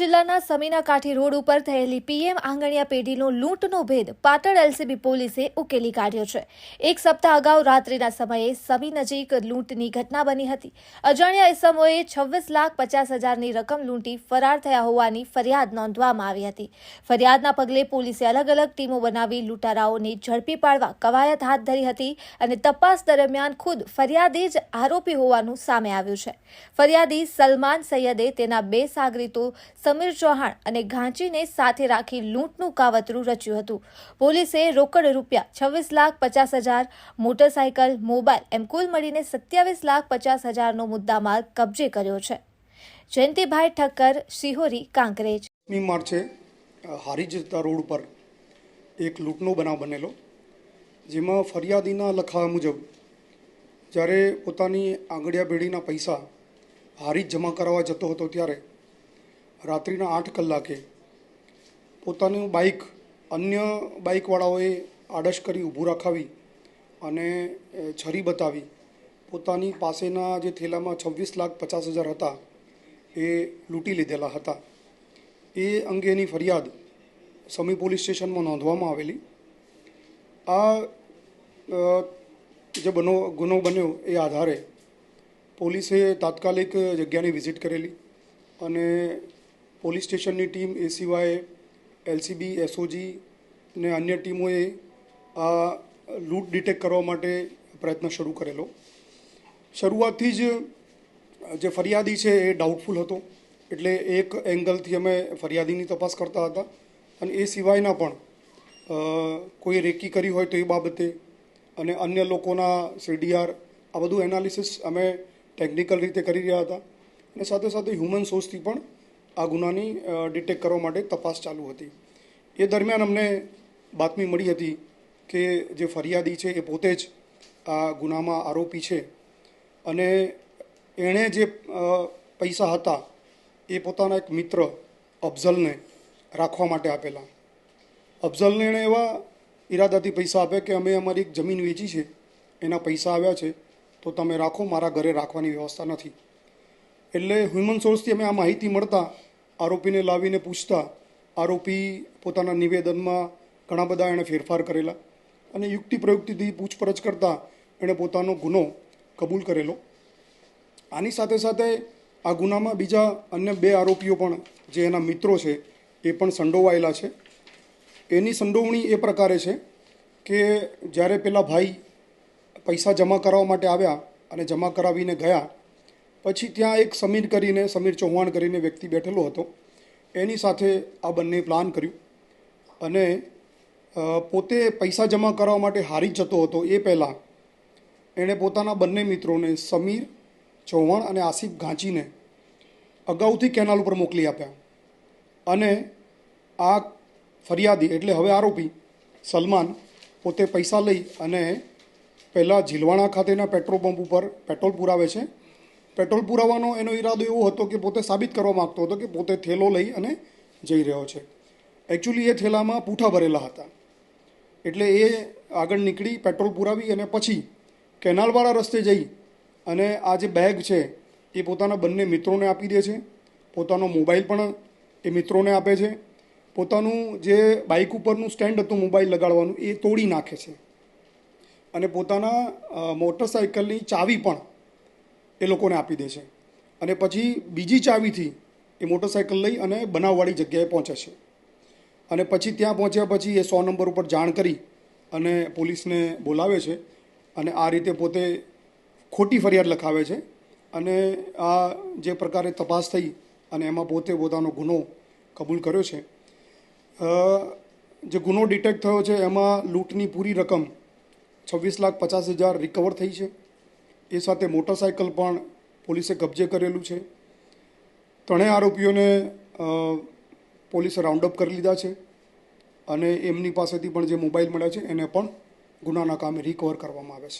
જિલ્લાના સમીના રોડ ઉપર થયેલી પીએમ આંગણિયા પેઢીનો લૂંટનો ભેદ પાટણ એલસીબી પોલીસે ઉકેલી કાઢ્યો છે. એક સપ્તાહ અગાઉ રાત્રિના સમયે સમી નજીક લૂંટની ઘટના બની હતી. અજાણ્યા ઇસમોએ છવ્વીસ લાખ પચાસ હજારની રકમ લૂંટી ફરાર થયા હોવાની ફરિયાદ નોંધવામાં આવી હતી. ફરિયાદના પગલે પોલીસે અલગ અલગ ટીમો બનાવી લૂંટારાઓને ઝડપી પાડવા કવાયત હાથ ધરી હતી અને તપાસ દરમિયાન ખુદ ફરિયાદી જ આરોપી હોવાનું સામે આવ્યું છે. ફરિયાદી સલમાન સૈયદે તેના બે સાગરીતો સમીર ચૌહાણ અને ઘાંચીને સાથે રાખી લૂંટનું કાવતરું રચ્યું હતું. પોલીસે રોકડ રૂપિયા છવ્વીસ લાખ પચાસ હજાર મોટરસાયકલ મોબાઈલ એમ કુલ મળીને સત્યાવીસ લાખ પચાસ હજારનો મુદ્દામાલ કબજે કર્યો છે. જયંતિભાઈ ઠક્કર શિહોરી કાંકરેજ. માર્ચે અ, હારીજતા રોડ પર એક લૂંટનો બનાવ બનેલો જેમાં ફરિયાદીના લખાવા મુજબ જ્યારે પોતાની આંગળિયા પેઢીના પૈસા હારીજ જમા કરાવવા જતો હતો ત્યારે રાત્રિના આઠ કલાકે પોતાનું બાઇક અન્ય બાઇકવાળાઓએ આડશ કરી ઊભું રખાવી અને છરી બતાવી. પોતાની પાસેના જે થેલામાં છવ્વીસ લાખ પચાસ હજાર હતા, એ લૂંટી લીધેલા હતા. એ અંગેની ફરિયાદ સમી પોલીસ સ્ટેશનમાં નોંધવામાં આવેલી. આ જે બનો, ગુનો બન્યો એ આધારે પોલીસે તાત્કાલિક જગ્યાની વિઝિટ કરેલી અને પોલીસ સ્ટેશનની ટીમ એ સિવાય એલસીબી, એસઓજી ને અન્ય ટીમોએ આ લૂંટ ડિટેક્ટ કરવા માટે પ્રયત્ન શરૂ કરેલો. શરૂઆતથી જ જે ફરિયાદી છે એ ડાઉટફુલ હતો. એટલે એક એંગલથી અમે ફરિયાદીની તપાસ કરતા હતા અને એ સિવાયના પણ કોઈ રેકી કરી હોય તો એ બાબતે અને અન્ય લોકોના સીડીઆર આ બધું એનાલિસિસ અમે ટેકનિકલ રીતે કરી રહ્યા હતા. અને સાથે સાથે હ્યુમન સોર્સથી પણ આ ગુનાની ડિટેક્ટ કરવા માટે તપાસ ચાલુ હતી. એ દરમિયાન અમને બાતમી મળી હતી કે જે ફરિયાદી છે એ પોતે જ આ ગુનામાં આરોપી છે અને એણે જે પૈસા હતા એ પોતાના એક મિત્ર અફઝલને રાખવા માટે આપેલા. અફઝલને એણે એવા ઈરાદાથી પૈસા આપ્યા કે અમે અમારી એક જમીન વેચી છે, એના પૈસા આવ્યા છે, તો તમે રાખો, મારા ઘરે રાખવાની વ્યવસ્થા નથી. એટલે હ્યુમન સોર્સથી અમે આ માહિતી મળતા આરોપીને લાવીને પૂછતા આરોપી પોતાના નિવેદનમાં ઘણા બધા એણે ફેરફાર કરેલા અને યુક્તિ પ્રયુક્તિથી પૂછપરછ કરતાં એણે પોતાનો ગુનો કબૂલ કરેલો. આની સાથે સાથે આ ગુનામાં બીજા અન્ય બે આરોપીઓ પણ જે એના મિત્રો છે એ પણ સંડોવાયેલા છે. એની સંડોવણી એ પ્રકારે છે કે જ્યારે પેલા ભાઈ પૈસા જમા કરાવવા માટે આવ્યા અને જમા કરાવીને ગયા પછી ત્યાં એક સમીર કરીને, સમીર ચૌહાણ કરીને વ્યક્તિ બેઠેલો હતો. એની સાથે આ બંને પ્લાન કર્યું. અને પોતે પૈસા જમા કરાવવા માટે હારી જતો હતો એ પહેલાં. એણે પોતાના બંને મિત્રોને સમીર, ચૌહાણ અને આસિફ ઘાંચીને અગાઉથી કેનાલ ઉપર મોકલી આપ્યા. અને આ ફરિયાદી, એટલે હવે આરોપી, સલમાન, પોતે પૈસા લઈ અને પહેલાં ઝીલવાણા ખાતેના પેટ્રોલ પંપ ઉપર પેટ્રોલ પુરાવે છે. પેટ્રોલ પુરાવાનો એનો ઈરાદો એવો હતો કે પોતે સાબિત કરવા માગતો હતો કે પોતે થેલો લઈ અને જઈ રહ્યો છે. એકચ્યુઅલી એ થેલામાં પૂઠા ભરેલા હતા. એટલે એ આગળ નીકળી, પેટ્રોલ પુરાવી અને પછી કેનાલવાળા રસ્તે જઈ અને આ જે બેગ છે, એ પોતાના બંને મિત્રોને આપી દે છે. પોતાનો મોબાઈલ પણ એ મિત્રોને આપે છે. પોતાનું જે બાઇક ઉપરનું સ્ટેન્ડ હતું મોબાઈલ લગાડવાનું, એ તોડી નાખે છે. અને પોતાના મોટરસાઇકલની ચાવી પણ એ લોકોને આપી દે છે. અને પછી બીજી ચાવીથી એ મોટરસાઇકલ લઈ અને બનાવવાળી જગ્યાએ પહોંચે છે. અને પછી ત્યાં પહોંચ્યા પછી એ સો નંબર ઉપર જાણ કરી અને પોલીસને બોલાવે છે અને આ રીતે પોતે ખોટી ફરિયાદ લખાવે છે અને આ જે પ્રકારે તપાસ થઈ અને એમાં પોતે પોતાનો ગુનો કબૂલ કર્યો છે. જે ગુનો ડિટેક્ટ થયો છે એમાં લૂંટની પૂરી રકમ છવ્વીસ લાખ પચાસ હજાર રિકવર થઈ છે. એ સાથે મોટરસાયકલ પણ પોલીસે કબજે કરેલું છે. ત્રણેય આરોપીઓને પોલીસે રાઉન્ડ અપ કરી લીધા છે અને એમની પાસેથી પણ જે મોબાઈલ મળ્યા છે એને પણ ગુનાના કામે રિકવર કરવામાં આવે છે.